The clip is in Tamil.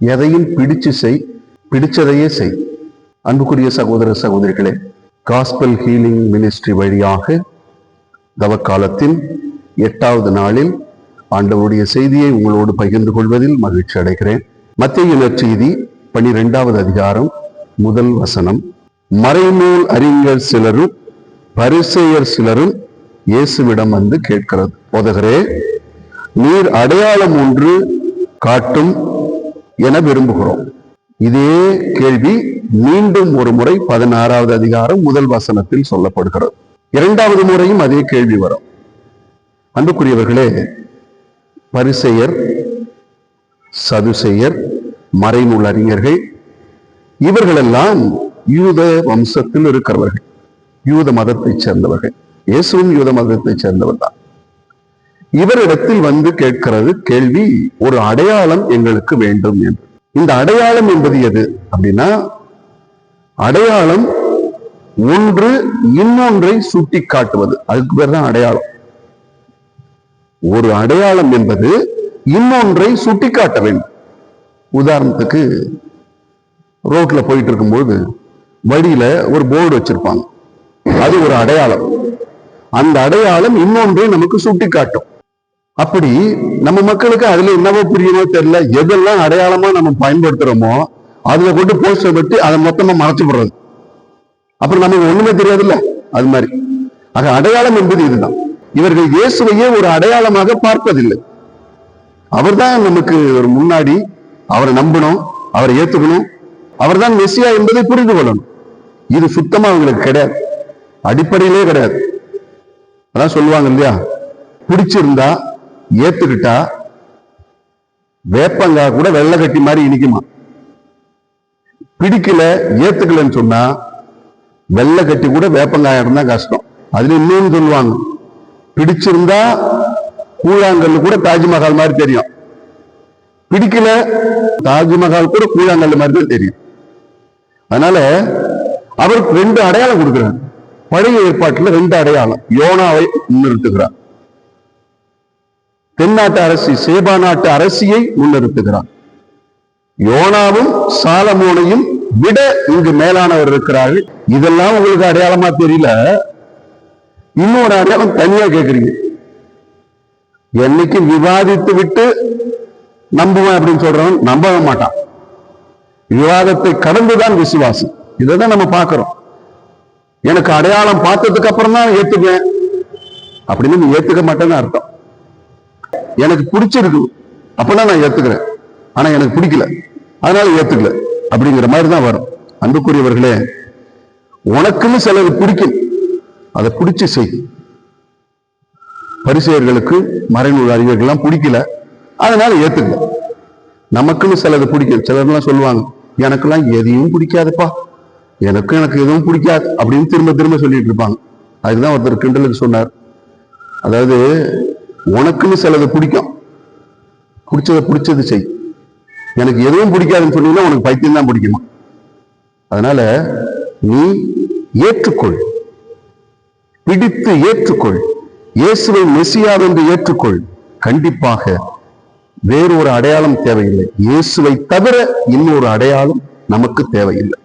எதையும் பிடிச்சு செய் பிடிச்சதையே செய். அன்புக்குரிய சகோதர சகோதரிகளே காஸ்பல் ஹீலிங் மினிஸ்ட்ரி வழியாக தவக்காலத்தின் எட்டாவது நாளில் ஆண்டவருடைய செய்தியை உங்களோடு பகிர்ந்து கொள்வதில் மகிழ்ச்சி அடைகிறேன். மத்திய செய்தி பனிரெண்டாவது அதிகாரம் முதல் வசனம். மறைநூல் அறிஞர் சிலரும் பரிசெயர் சிலரும் இயேசுவிடம் வந்து கேட்கிறது. போதகரே நீர் அடையாளம் ஒன்று காட்டும் என விரும்புகிறோம். இதே கேள்வி மீண்டும் ஒரு முறை பதினாறாவது அதிகாரம் முதல் வசனத்தில் சொல்லப்படுகிறது. இரண்டாவது முறையும் அதே கேள்வி வரும். அன்புக்குரியவர்களே பரிசெயர் சதுசெயர் மறைநூல் அறிஞர்கள் இவர்களெல்லாம் யூத வம்சத்தில் இருக்கிறவர்கள். யூத மதத்தைச் சேர்ந்தவர்கள். இயேசுவும் யூத மதத்தைச் சேர்ந்தவர் தான் இவரிடத்தில் வந்து கேட்கிறது கேள்வி ஒரு அடையாளம் எங்களுக்கு வேண்டும் என்று. இந்த அடையாளம் என்பது எது அப்படின்னா அடையாளம் ஒன்று இன்னொன்றை சுட்டி காட்டுவது அதுக்கு பேர் தான் அடையாளம். ஒரு அடையாளம் என்பது இன்னொன்றை சுட்டி காட்ட வேண்டும். உதாரணத்துக்கு ரோட்ல போயிட்டு இருக்கும்போது வழியில ஒரு போர்டு வச்சிருப்பாங்க. அது ஒரு அடையாளம். அந்த அடையாளம் இன்னொன்றை நமக்கு சுட்டி காட்டும் அப்படி நம்ம மக்களுக்கு அதுல என்னவோ புரியுமோ தெரியல எதெல்லாம் அடையாளமா நம்ம பயன்படுத்துறோமோ அதுல கொண்டு போஸ்டர் பட்டு அதை மொத்தமா மறைச்சு விடுறது அப்புறம் நமக்கு ஒண்ணுமே தெரியாதுல்ல அது மாதிரி. ஆக அடையாளம் என்பது இதுதான். இவர்கள் இயேசுவையே ஒரு அடையாளமாக பார்ப்பதில்லை. அவர் தான் நமக்கு ஒரு முன்னாடி அவரை நம்பணும் அவரை ஏத்துக்கணும். அவர்தான் மெஸ்ஸியா என்பதை புரிந்து கொள்ளணும். இது சுத்தமா அவங்களுக்கு கிடையாது. அடிப்படையிலே கிடையாது. அதான் சொல்லுவாங்க இல்லையா? பிடிச்சிருந்தா ஏத்துக்கிட்டா வேப்பங்காய் கூட வெள்ளை கட்டி மாதிரி இனிக்குமா? பிடிக்கல ஏத்துக்கலன்னு சொன்னா வெள்ளை கட்டி கூட வேப்பங்காயா இருந்தா கஷ்டம். அதுல இன்னும் சொல்லுவாங்க பிடிச்சிருந்தா கூழாங்கல் கூட தாஜ்மஹால் மாதிரி தெரியும். பிடிக்கல தாஜ்மஹால் கூட கூழாங்கல் மாதிரி தான் தெரியும். அதனால அவருக்கு ரெண்டு அடையாளம் கொடுக்குறாங்க பழைய ஏற்பாட்டுல ரெண்டு அடையாளம். யோனாவை முன்னிறுத்துகிறார். தென்னாட்டு அரசி சேபா நாட்டு அரசியை முன்னிறுத்துகிறார். யோனாவும் சாலமோனையும் விட இங்கு மேலானவர் இருக்கிறார்கள். இதெல்லாம் உங்களுக்கு அடையாளமா தெரியல. இன்னொரு அடையாளம் தனியா கேக்குறீங்க. என்னைக்கு விவாதித்து விட்டு நம்புவேன் அப்படின்னு சொல்றவன் நம்பவே மாட்டான். விவாதத்தை கடந்துதான் விசுவாசம் இதைதான் நம்ம பார்க்கிறோம். எனக்கு அடையாளம் பார்த்ததுக்கு அப்புறம் தான் ஏத்துக்குவேன். அப்படின்னு நீ ஏத்துக்க மாட்டேன்னு அர்த்தம். எனக்கு பிடிச்சிருக்கு. அப்பனா நான் ஏத்துக்கிறேன். ஆனா எனக்கு பிடிக்கல. அதனால ஏத்துக்கல. அப்படிங்கிற மாதிரி தான் வரும். அன்புக்குரியவர்களே உனக்குன்னு சிலது பிடிக்கும். அதை பிடிச்சு செய். பரிசெயர்களுக்கு மறைநூல் அறிஞர்கள்லாம் பிடிக்கல. அதனால ஏத்துக்கல. நமக்குன்னு சிலது பிடிக்கும். சிலர்லாம் சொல்லுவாங்க எனக்கெல்லாம் எதையும் பிடிக்காதுப்பா. எனக்கும் எனக்கு எதுவும் பிடிக்காது. அப்படின்னு திரும்ப திரும்ப சொல்லிட்டு இருப்பாங்க. அதுதான் ஒருத்தர் கிண்டலுக்கு சொன்னார். அதாவது உனக்குன்னு சிலது பிடிக்கும். பிடிச்சதை பிடிச்சது செய். எனக்கு எதுவும் பிடிக்காதுன்னு சொன்னீங்கன்னா உனக்கு பைத்தியம் தான் பிடிக்குமா? அதனால நீ ஏற்றுக்கொள். பிடித்து ஏற்றுக்கொள். இயேசுவை மெசியாவென்று ஏற்றுக்கொள். கண்டிப்பாக வேறு ஒரு அடையாளம் தேவையில்லை. இயேசுவை தவிர இன்னொரு அடையாளம் நமக்கு தேவையில்லை.